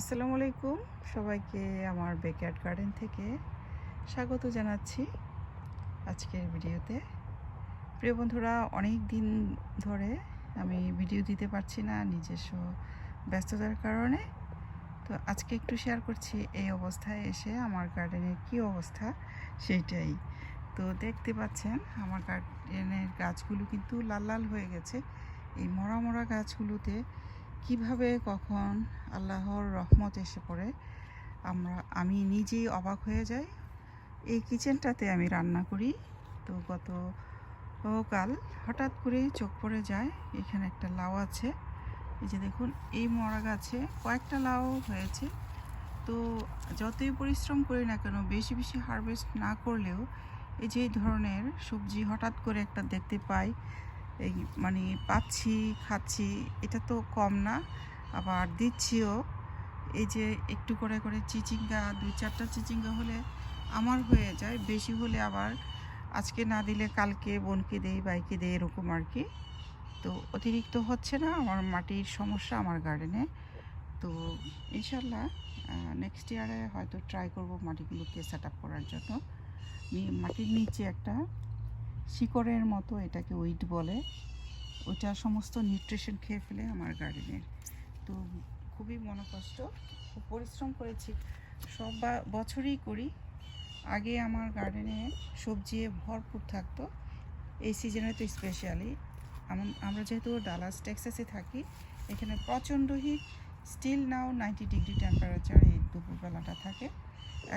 আসসালামু আলাইকুম। সবাইকে আমার বেকয়ার্ড গার্ডেন থেকে স্বাগত জানাচ্ছি আজকের ভিডিওতে। প্রিয় বন্ধুরা অনেক দিন ধরে আমি ভিডিও দিতে পারছি না নিজস্ব ব্যস্ততার কারণে। তো আজকে একটু শেয়ার করছি এই অবস্থায় এসে আমার গার্ডেনের কি অবস্থা সেইটাই। তো দেখতে পাচ্ছেন, আমার গার্ডেনের গাছগুলো কিন্তু লাল লাল হয়ে গেছে। এই মরা মরা গাছগুলোতে কীভাবে কখন আল্লাহর রহমত এসে পড়ে, আমরা, আমি নিজেই অবাক হয়ে যাই। এই কিচেনটাতে আমি রান্না করি। তো গত কাল হঠাৎ করে চোখ পড়ে যায়। এখানে একটা লাউ আছে। এই যে দেখুন, এই মরা গাছে কয়েকটা লাউ হয়েছে। তো যতই পরিশ্রম করি না কেন, বেশি বেশি হারভেস্ট না করলেও এই যে ধরনের সবজি হঠাৎ করে একটা দেখতে পাই এই মানে পাচ্ছি, খাচ্ছি, এটা তো কম না। আবার দিচ্ছিও। এই যে একটু করে করে চিচিঙ্গা, দুই চারটা চিচিঙ্গা হলে আমার হয়ে যায়, বেশি হলে আবার আজকে না দিলে কালকে বোনকে দেই বাইকে দেই, এরকম আর কি। তো অতিরিক্ত হচ্ছে না, আমার মাটির সমস্যা আমার গার্ডেনে তো ইনশাল্লাহ নেক্সট ইয়ারে হয়তো ট্রাই করব মাটিগুলোকে সেট আপ করার জন্য। মাটির নিচে একটা শিকড়ের মতো এটাকে উইট বলে। ওইটা সমস্ত নিউট্রিশন খেয়ে ফেলে আমার গার্ডেনের তো খুবই মনোকষ্ট, খুব পরিশ্রম করেছি। সব বছরই করি। আগে আমার গার্ডেনে সবজি ভরপুর থাকতো। এই সিজনে তো স্পেশালি আমরা যেহেতু ডালাস টেক্সাসে থাকি, এখানে প্রচণ্ড heat still now ninety degree temperature এই দুপুরবেলাটা থাকে।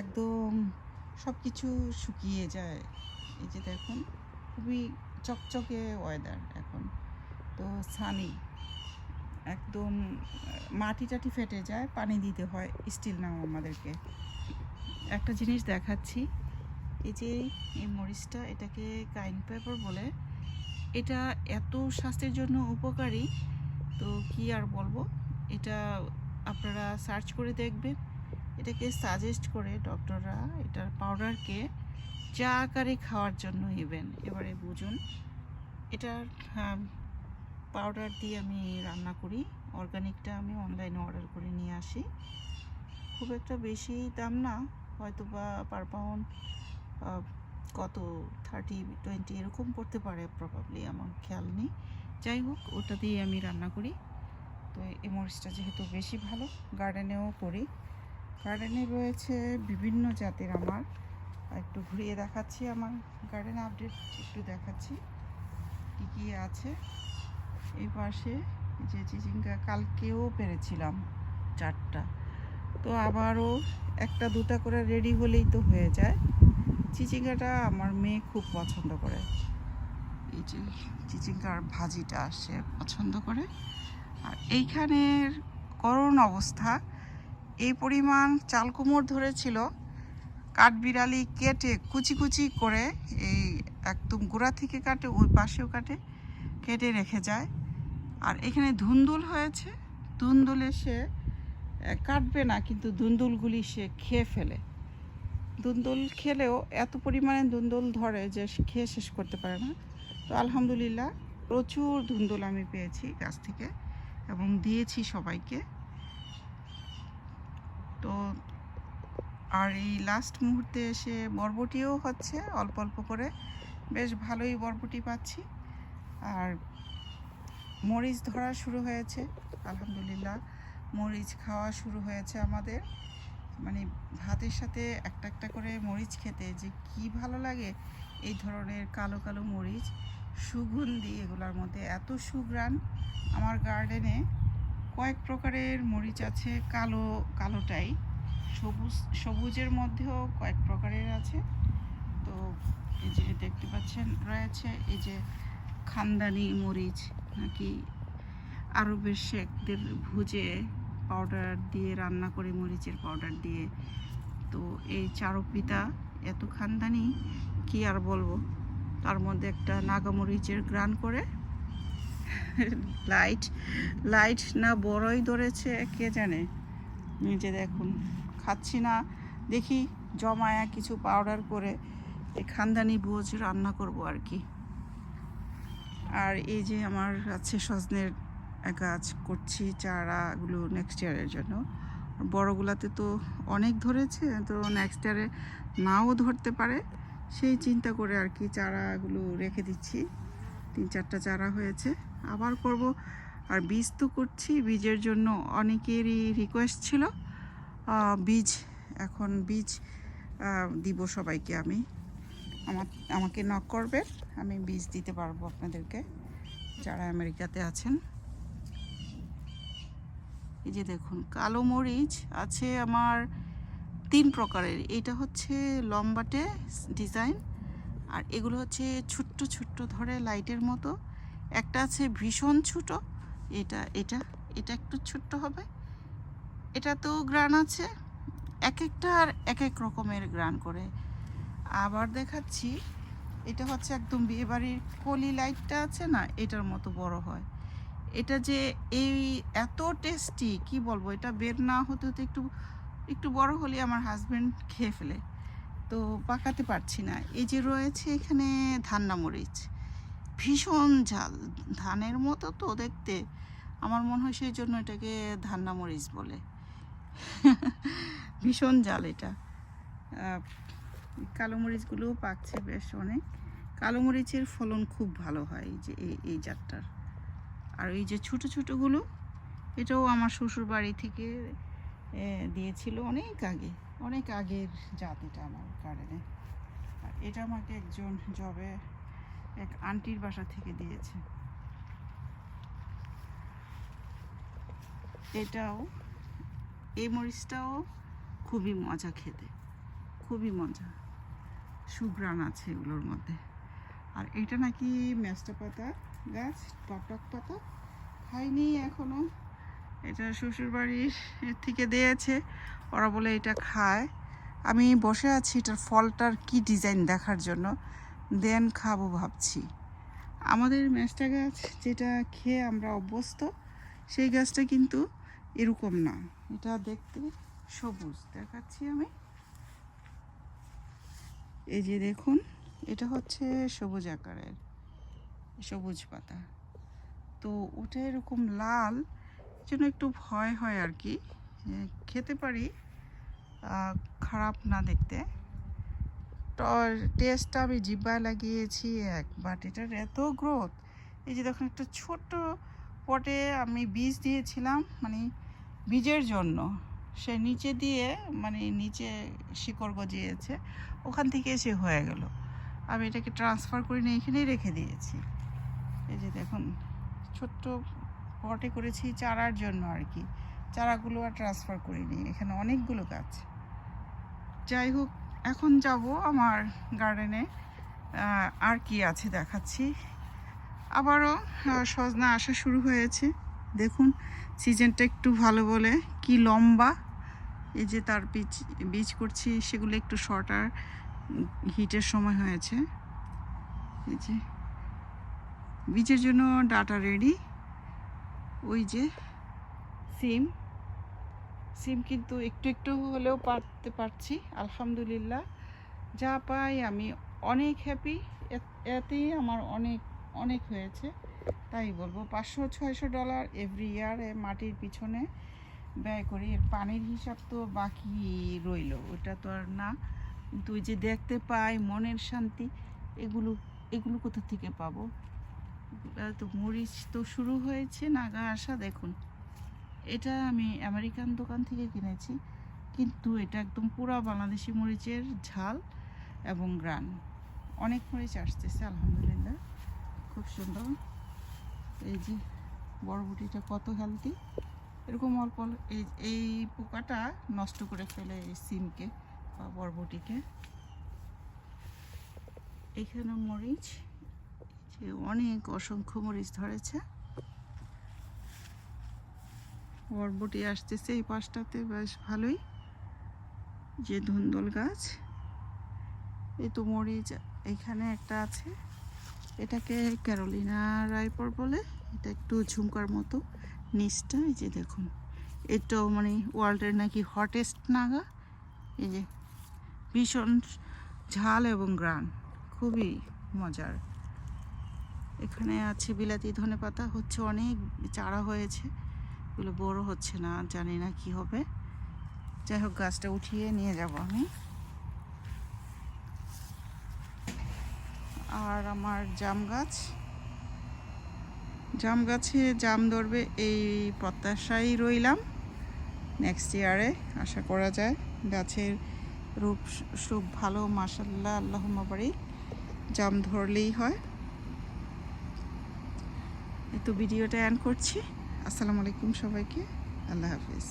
একদম সব কিছু শুকিয়ে যায়। এই যে দেখুন। খুবই চকচকে ওয়েদার এখন। তো সানি একদম মাটি টাটি ফেটে যায়, পানি দিতে হয় স্টিল নাও আমাদেরকে। একটা জিনিস দেখাচ্ছি, এই যে এই মরিচটা, এটাকে কাইন পেপার বলে, এটা এত স্বাস্থ্যের জন্য উপকারী, তো কি আর বলব? এটা আপনারা সার্চ করে দেখবেন। এটাকে সাজেস্ট করে ডক্টররা এটার পাউডারকে চা আকারে খাওয়ার জন্য ইভেন। এবারে বুঝুন, এটার পাউডার দিয়ে আমি রান্না করি। অর্গানিকটা আমি অনলাইনে অর্ডার করে নিয়ে আসি। খুব একটা বেশি দাম না হয়তো বা পার পাউন্ড কত থার্টি টোয়েন্টি এরকম পড়তে পারে প্রবাবলি আমার খেয়াল নেই। যাই হোক, ওটা দিয়ে আমি রান্না করি। তো এই মরিচটা যেহেতু বেশি ভালো গার্ডেনেও করি। গার্ডেনে রয়েছে বিভিন্ন জাতের আমার। একটু ঘুরিয়ে দেখাচ্ছি আমার গার্ডেন আপডেট একটু দেখাচ্ছি কী কী আছে। এই পাশে যে চিচিঙ্গা, কালকেও পেরেছিলাম চারটা। তো আবারও একটা দুটা করে রেডি হলেই তো হয়ে যায়। চিচিঙ্গাটা আমার মেয়ে খুব পছন্দ করে। এই যে চিচিঙ্গার ভাজিটা সে পছন্দ করে। আর এইখানের করুণ অবস্থা। এই পরিমাণ চাল কুমড় ধরেছিল। কাঠবিড়ালি কেটে কুচি কুচি করে এই একদম গোড়া থেকে কাটে, ওই পাশেও কাটে, কেটে রেখে যায়। আর এখানে ধুন্দুল হয়েছে। ধুন্দুলে সে কাটবে না, কিন্তু ধুন্দুলগুলি সে খেয়ে ফেলে। ধুন্দুল খেলেও এত পরিমাণে ধুন্দুল ধরে যে খেয়ে শেষ করতে পারে না। তো আলহামদুলিল্লাহ, প্রচুর ধুন্দুল আমি পেয়েছি গাছ থেকে এবং দিয়েছি সবাইকে। তো আর এই লাস্ট মুহূর্তে এসে বরবটিও হচ্ছে, অল্প অল্প করে। বেশ ভালোই বরবটি পাচ্ছি। আর মরিচ ধরা শুরু হয়েছে, আলহামদুলিল্লাহ। মরিচ খাওয়া শুরু হয়েছে আমাদের। মানে ভাতের সাথে একটা একটা করে মরিচ খেতে, যে কি ভালো লাগে এই ধরনের কালো কালো মরিচ। সুগন্ধি, এগুলোর মধ্যে এত সুঘ্রাণ। আমার গার্ডেনে কয়েক প্রকারের মরিচ আছে, কালো, কালোটাই। সবুজ, সবুজের মধ্যেও কয়েক প্রকারের আছে। তো এই যে দেখতে পাচ্ছেন, রয়েছে এই যে খানদানি মরিচ নাকি আরবের শেখদের ভুজে পাউডার দিয়ে রান্না করে, মরিচের পাউডার দিয়ে। তো এই চারপিতা এত খানদানি, কি আর বলব? তার মধ্যে একটা নাগামরিচের গ্রান করে। লাইট লাইট না বড়ই ধরেছে, কে জানে? নিজে দেখুন। খাচ্ছি না। দেখি জমায়া কিছু পাউডার করে এই খানদানি ভোজ রান্না করব আর কি। আর এই যে আমার আছে সজনের গাছ করছি চারাগুলো নেক্সট ইয়ারের জন্য। বড়গুলাতে তো অনেক ধরেছে, তো নেক্সট ইয়ারে নাও ধরতে পারে। সেই চিন্তা করে আর কি চারাগুলো রেখে দিচ্ছি। তিন চারটা চারা হয়েছে, আবার করব। আর বীজ তো করছি, বীজের জন্য অনেকেরই রিকোয়েস্ট ছিল। বীজ, এখন বীজ দিব সবাইকে আমি। আমার, আমাকে নক করবে, আমি বীজ দিতে পারব আপনাদেরকে, যারা আমেরিকাতে আছেন। এই যে দেখুন, কালো মরিচ আছে আমার তিন প্রকারের। এটা হচ্ছে লম্বাটে ডিজাইন, আর এগুলো হচ্ছে ছোট্ট ছোট্ট ধরে লাইটের মতো। একটা আছে ভীষণ ছোট, এটা এটা এটা একটু ছোট্ট হবে। এটা তো গ্রান আছে। এক একটা আর এক এক রকমের গ্রান করে। আবার দেখাচ্ছি, এটা হচ্ছে একদম বিয়েবাড়ির কলি লাইটটা আছে না, এটার মতো বড় হয়। এটা যে এই এত টেস্টি, কি বলব? এটা বের না হতে হতে একটু একটু বড় হলে আমার হাজব্যান্ড খেয়ে ফেলে। তো পাকাতে পারছি না। এই যে রয়েছে এখানে ধান্না মরিচ। ভীষণ ঝাল। ধানের মতো তো দেখতে। আমার মনে হয় সেই জন্য এটাকে ধান্না মরিচ বলে। ভীষণ জাল এটা। কালো মরিচগুলোও পাকছে বেশ অনেক। কালো মরিচের ফলন খুব ভালো হয় এই যে এই জাতটার। আর এই যে ছোট ছোটোগুলো, এটাও আমার শ্বশুর বাড়ি থেকে দিয়েছিল অনেক আগে, অনেক আগের জাত এটা আমার গার্ডেনে আর এটা আমাকে একজন জবে এক আন্টির বাসা থেকে দিয়েছে। এটাও এই মরিচটাও খুবই মজা খেতে। খুবই মজা। সুগ্রান আছে এগুলোর মধ্যে। আর এটা নাকি মেস্টা পাতা, গাছ, টক টক পাতা? খাইনি এখনও। এটা শ্বশুরবাড়ির থেকে দিয়েছে। ওরা বলে এটা খায়। আমি বসে আছি, এটার ফলটার কি ডিজাইন দেখার জন্য। দেন খাব ভাবছি। আমাদের মেস্টা গাছ যেটা খেয়ে আমরা অভ্যস্ত, সেই গাছটা কিন্তু এরকম না। এটা দেখতে সবুজ, দেখাচ্ছি আমি। এই যে দেখুন, এটা হচ্ছে সবুজ আকারের সবুজ পাতা। তো ওটা এরকম লাল জন্য একটু ভয় হয় আর কি। খেতে পারি খারাপ না দেখতে। টেস্টটা আমি জিব্বায় লাগিয়েছি এক বাট এটার এত গ্রোথ এই যে দেখুন, একটা ছোট্ট পটে আমি বীজ দিয়েছিলাম মানে বীজের জন্য। সে নিচে দিয়ে মানে নিচে শিকড় গজিয়েছে, ওখান থেকে এসে হয়ে গেল। আমি এটাকে ট্রান্সফার করে নিয়ে এখানেই রেখে দিয়েছি। এই যে দেখুন, ছোট্ট পটে করেছি চারার জন্য আর কি। চারাগুলো আর ট্রান্সফার করিনি, এখানে অনেকগুলো গাছ। যাই হোক, এখন যাব আমার গার্ডেনে আর কি আছে দেখাচ্ছি। আবারও সজনা আসা শুরু হয়েছে। দেখুন, সিজনটা একটু ভালো বলে। কি লম্বা। এই যে তার বীজ বীজ করছি, সেগুলো একটু শর্টার হিটের সময় হয়েছে। এই যে, বীজের জন্য ডাটা রেডি ওই যে, সিম। সিম কিন্তু একটু একটু হলেও পারতে পারছি, আলহামদুলিল্লাহ। যা পাই আমি অনেক হ্যাপি এতেই আমার অনেক অনেক হয়েছে। তাই বলব, পাঁচশো, ছয়শো ডলার এভরি ইয়ার মাটির পিছনে ব্যয় করি। পানির হিসাব তো বাকি রইল, ওটা তো আর না। কিন্তু যে দেখতে পাই, মনের শান্তি, এগুলো এগুলো কোথা থেকে পাবো? তো মরিচ তো শুরু হয়েছে, নাগা আসা দেখুন। এটা আমি আমেরিকান দোকান থেকে কিনেছি, কিন্তু এটা একদম পুরা বাংলাদেশি মরিচের ঝাল এবং গ্রান অনেক মরিচ আসতেছে, আলহামদুলিল্লাহ। খুব সুন্দর। এই যে বরবটিটা কত হেলদি এরকম অল্প এই এই পোকাটা নষ্ট করে ফেলে এই সিমকে বা বরবটিকে এখানে মরিচ যে অনেক অসংখ্য মরিচ ধরেছে। বরবটি আসতেছে এই পাশটাতে, বেশ ভালোই। যে ধুন্দল গাছ। এই তো মরিচ এখানে একটা আছে। এটাকে ক্যারোলিনা রাইপর বলে, এটা একটু ঝুমকার মতো। নিচটা, এই যে দেখুন এটাও মানে ওয়ার্ল্ডের নাকি হটেস্ট নাগা। এই যে ভীষণ ঝাল এবং গ্রান খুবই মজার। এখানে আছে বিলাতি ধনে পাতা, হচ্ছে অনেক চারা হয়েছে। এগুলো বড় হচ্ছে না, জানি না কি হবে। যাই হোক, গাছটা উঠিয়ে নিয়ে যাব আমি। আর আমার জাম গাছ। জাম গাছে জাম ধরবে এই প্রত্যাশাই রইলাম। নেক্সট ইয়ারে আশা করা যায় গাছের রূপ সুপ ভালো মাসাল্লাহ আল্লাহ বাড়ি জাম ধরলেই হয়। তো ভিডিওটা অ্যান করছি। আসসালামু আলাইকুম সবাইকে। আল্লাহ হাফিজ।